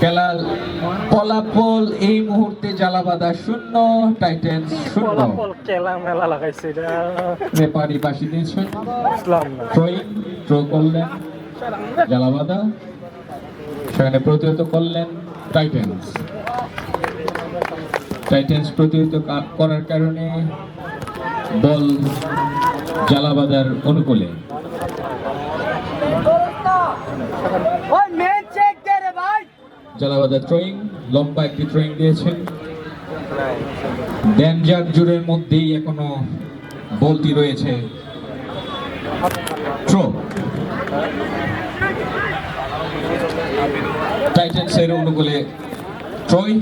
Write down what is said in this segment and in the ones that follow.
খেলার ফলাফল এই মুহূর্তে জালাবাদা শূন্য টাইটেন্স শূন্য। খেলা মেলা লাগাইছে রেপারি বাসি দিয়েছেন ইসলাম না। করলেন জালাবাদা। সেখানে প্রতিহত করলেন টাইটেন্স টাইটেন্স প্রতিহত করার কারণে বল জালাবাদার অনুকূলে। জালাবাদা থ্রোয়িং লম্বা একটি থ্রোয়িং দিয়েছেন। ড্যানজার জুড়ের মধ্যেই এখনও বলটি রয়েছে। থ্রো টাইটেন্সের অনুকূলে ট্রয়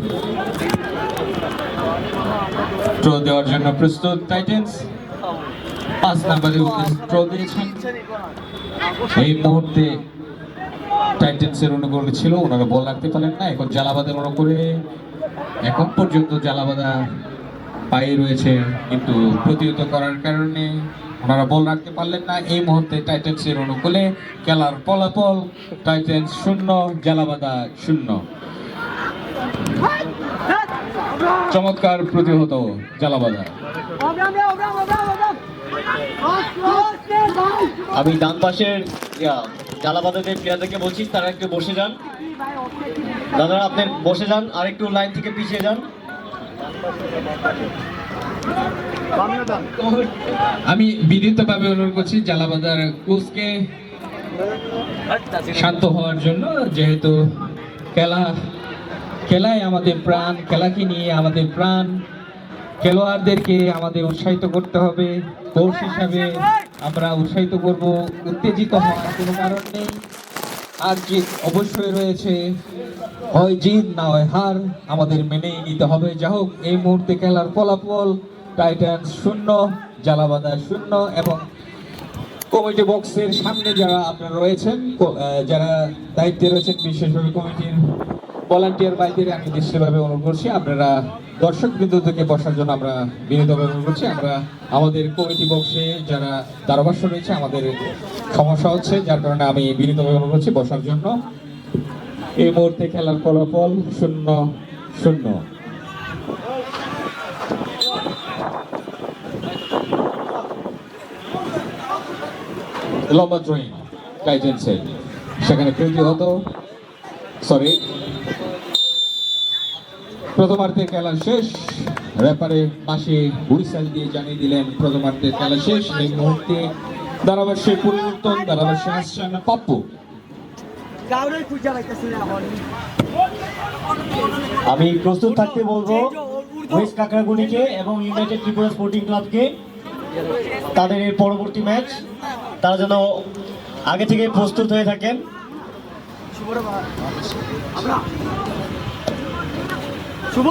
থ্রো দেওয়ার জন্য প্রস্তুত টাইটেন্স পাঁচ উদ্দেশ্যে থ্রো দিয়েছেন। এই মুহূর্তে টাইটেন্সের অনুকূলে ছিল ওনারা বল রাখতে পারেন না। এখন জালাবাদের অনুকূলে এখন পর্যন্ত জালাবাদা পায়ে রয়েছে, কিন্তু প্রতিহত করার কারণে ওনারা বল রাখতে পারলেন না। এই মুহূর্তে টাইটেন্সের অনুকূলে খেলার ফলাফল টাইটেন্স শূন্য জালাবাদা শূন্য। চমৎকার প্রতিহত জালাবাদা আমি ডান পাশের জালাবাদাদের প্লেয়ারদেরকে বলছি, তারা একটু বসে যান। দাদারা, আপনি বসে যান আর একটু লাইন থেকে পিছিয়ে যান। আমি বিনীতভাবে অনুরোধ করছি জালাবাদার কোচকে শান্ত হওয়ার জন্য, যেহেতু খেলা খেলায় আমাদের প্রাণ, খেলাকে নিয়ে আমাদের প্রাণ। খেলোয়াড়দেরকে আমাদের উৎসাহিত করতে হবে। কোচ হিসাবে আমরা উৎসাহিত করব। উত্তেজিত হওয়ার কোনো কারণ নেই। আর জিত অবশ্যই রয়েছে। হয় জিত না হয় হার আমাদের মেনেই নিতে হবে। যা হোক, এই মুহূর্তে খেলার ফলাফল টাইটান শূন্য জালাবাদা শূন্য এবং কমিটি বক্সের সামনে যারা আপনারা রয়েছেন যারা দায়িত্বে রয়েছেন, বিশেষভাবে কমিটির ভলান্টিয়ার বাইদের আমি বিশেষভাবে অনুরোধ করছি। আপনারা দর্শক থেকে বসার জন্য আমরা বিনীতভাবে অনুরোধ করছি। আমরা আমাদের কমিটি বক্সে যারা ধারাভাষ্য রয়েছে, আমাদের সমস্যা হচ্ছে, যার কারণে আমি বিনীতভাবে অনুরোধ করছি বসার জন্য। এই মুহূর্তে খেলার ফলাফল শূন্য শূন্য। লম্বা ড্রয়িং সেখানে প্রতিহত সরি প্রথমার্ধের খেলা শেষ। রেপারে পাশে হুইসেল দিয়ে জানিয়ে দিলেন প্রথমার্ধের খেলা শেষ। এই মুহূর্তে ধারাভাষ্যে পরিবর্তন ধারাভাষ্যে আসছেন পাপ্পু। আমি প্রস্তুত থাকতে বলব ওয়েস্ট কাকরাগুনিকে এবং ইউনাইটেড ত্রিপুরা স্পোর্টিং ক্লাবকে। তাদের এর পরবর্তী ম্যাচ তারা যেন আগে থেকে প্রস্তুত হয়ে থাকেন। শুভ!